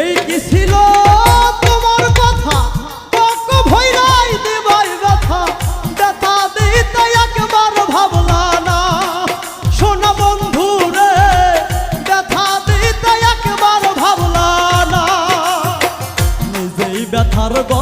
এই কি ছিল তোমার কথা? বক্ক ভৈরাই দিবাই ব্যথা। ব্যথা দিতে একবার ভাবলা না। শোনা বন্ধু রে ব্যথা দিতে একবার ভাবলা না। নিজেই ব্যথার গন্ধ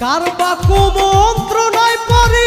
কার বা কুমন্ত্রণায় পরি?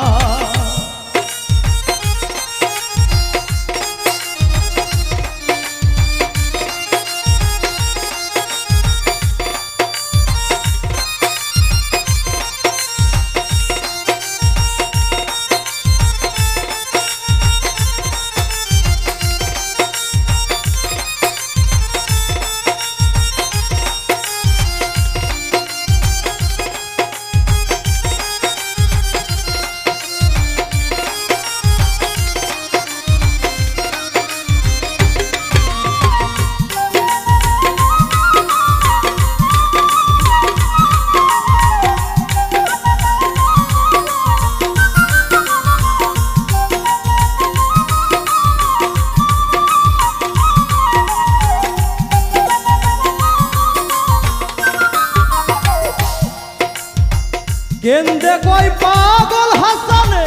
গেন্দে কই পাগল হাসানে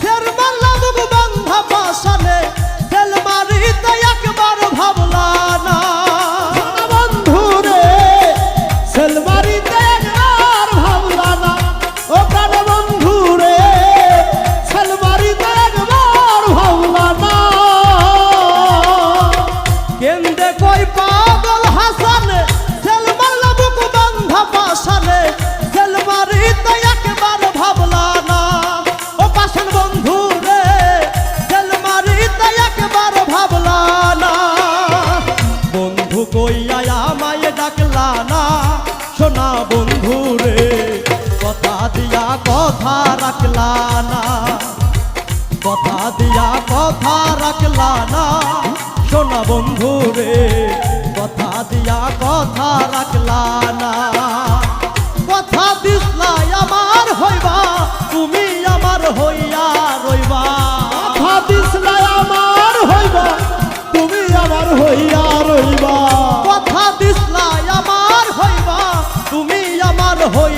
ফের মুখ বান্ধা পাশানে তেল মারিতে একবার ভাবলা কথা রাখলা না। কথা দিয়া কথা রাখলা না। সোনা বন্ধু রে, কথা দিয়া কথা রাখলা না। কথা দিসলাই আমার হইবা, তুমি আমার হইয়া রইবা। কথা দিসলাই আমার হইবা, তুমি আমার হইয়া রইবা। কথা দিসলাই আমার হইবা, তুমি আমার হইয়া